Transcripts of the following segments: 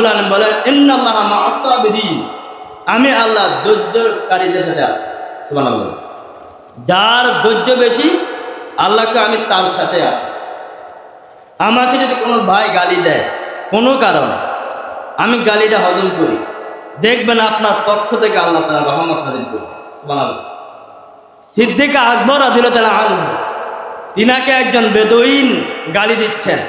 রাব্বুল আলম বলেন ইন্নাল্লাহ মাসাবিরিন আমি আল্লাহ ধৈর্যকারীদের সাথে আছি, সুবহানাল্লাহ। যার ধৈর্য বেশি, আল্লাহকে আমি তার সাথে আছি। আমাকে যদি কোনো ভাই গালি দেয়, কোনো কারণে, আমি গালিটা হজম করি। দেখবেন আপনার পক্ষ থেকে আল্লাহ তালা রহমত নাজিল করি সিদ্দিক আকবর আদিল তালা আলম তিনাকে একজন বেদইন গালি দিচ্ছেন।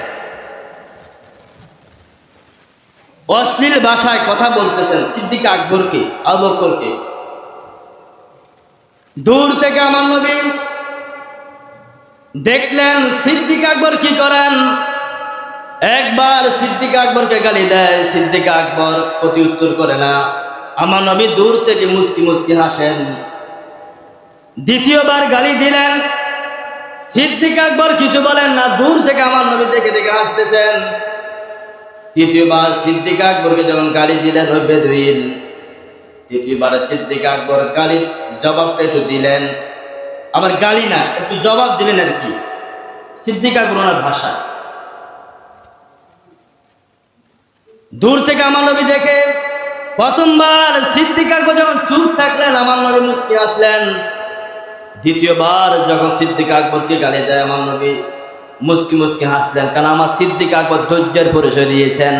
অশ্লীল ভাষায় কথা বলতেছেন সিদ্দিক আকবরকে আবকরকে দূর থেকে আমার নবী দেখলেন সিদ্দিক আকবর কি করেন? একবার সিদ্দিক আকবরকে গালি দেয়, সিদ্দিক আকবর প্রতি উত্তর করে না। আমার নবী দূর থেকে মুসকি মুসকি হাসেন। দ্বিতীয়বার গালি দিলেন, সিদ্দিক আকবর কিছু বলেন না, দূর থেকে আমার নবী দেখে দেখে হাসতেছেন। তৃতীয়বার সিদ্দিক আকবরকে যখন গালি দিলেন ওই তৃতীয়বার সিদ্দিক আকবর গালির জবাবটা একটু দিলেন। আবার গালি না, একটু জবাব দিলেন আর কি। সিদ্দিক আকবর ওনার ভাষা। দূর থেকে আমার নবী দেখে প্রথমবার সিদ্দিক আকবর যখন চুপ থাকলেন, আমার নবী মুসকি আসলেন। দ্বিতীয়বার যখন সিদ্দিক আকবরকে গালি দেয় আমার নবী মুসকি মুসকি হাসলেন। কারণ আমার সিদ্দিক আকবর ধৈর্যের পরিচয় দিয়েছেন।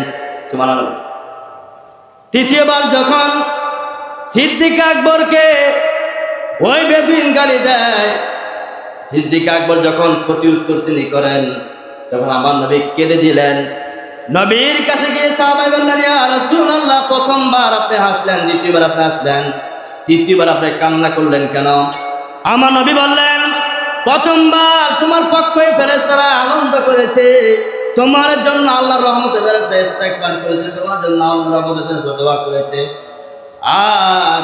তৃতীয়বার যখন সিদ্দিক আকবরকে ওই বেদুইন গালি দেয়, সিদ্দিক আকবর যখন প্রতি উত্তর তিনি করেন, তখন আমার নবী কেঁদে দিলেন। নবীর কাছে গিয়ে সাহাবাই বললেন রাসূলুল্লাহ, প্রথমবার আপনি হাসলেন, দ্বিতীয়বার আপনি হাসলেন। তৃতীয়বার আপনি কান্না করলেন কেন? আমার নবী বললেন প্রথমবার তোমার পক্ষে ফেরেশতারা আনন্দ করেছে। তোমার জন্য আল্লাহর রহমতে ইস্তেগফার করেছে, তোমার জন্য আল্লাহর রহমতে দোয়া করেছে। আর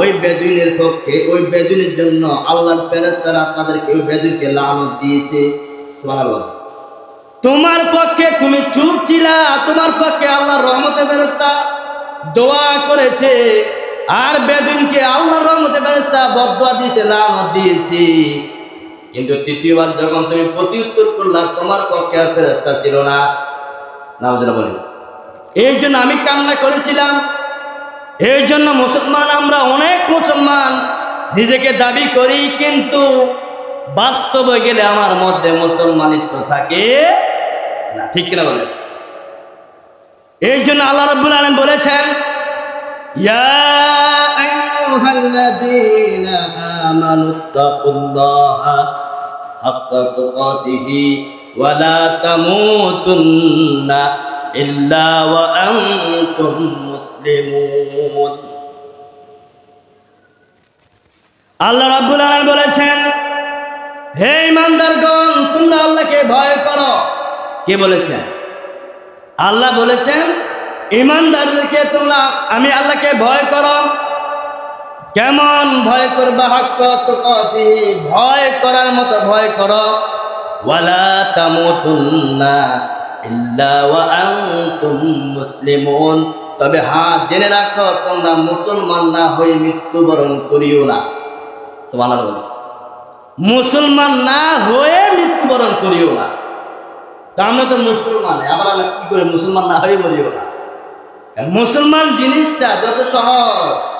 ওই বেদুইনের পক্ষে, ওই বেদুইনের জন্য আল্লাহর ফেরেশতারা তাদেরকে ওই বেদুইনকে লানত দিয়েছে। তোমার পক্ষে তুমি চুপ ছিলা, তোমার পক্ষে আল্লাহর রহমতে ফেরেশতা দোয়া করেছে। আর বেদুইনকে আল্লাহর রহমতে ফেরেশতা বদদোয়া দিয়েছে, লানত দিয়েছে। কিন্তু তৃতীয়বার যখন তুমি প্রতি উত্তর করলা, তোমার পক্ষে আর ফেরেশতা ছিল না। নাম যেন বলি। এই জন্য আমি কান্না করেছিলাম। এই জন্য মুসলমান, আমরা অনেক মুসলমান নিজেকে দাবি করি, কিন্তু বাস্তবে গেলে আমার মধ্যে মুসলমানিত্ব থাকে না। ঠিক কিনা বলেন? এই জন্য আল্লাহ রাব্বুল আলামিন বলেছেন, ইয়া আইয়ুহাল্লাযীনা আমানুত্তাকুল্লাহা ওয়া লা তামুতুন্না ইল্লা ওয়া আনতুম মুসলিমুন আল্লাহ রাব্বুল আলামিন বলেছেন, হে ইমানদারগণ তোমরা আল্লাহকে ভয় করো। কে বলেছেন? আল্লাহ বলেছেন ইমানদারদেরকে তোমরা, আমি আল্লাহকে ভয় করো। কেমন ভয় করবা হাক্ক তুকাতি ভয় করার মতো ভয় করো। ওয়ালা তামুতুন্না ইল্লা ওয়া আনতুম মুসলিমুন। তবে হ্যাঁ জেনে রাখো, তোমরা মুসলমান না হয়ে মৃত্যুবরণ করিও না। সুবহানাল্লাহ মুসলমান না হয়ে মৃত্যুবরণ করিও না। তা আমরা তো মুসলমান, আবার আল্লাহ কি করে মুসলমান না হয়ে মরিও না? মুসলমান জিনিসটা যত সহজ।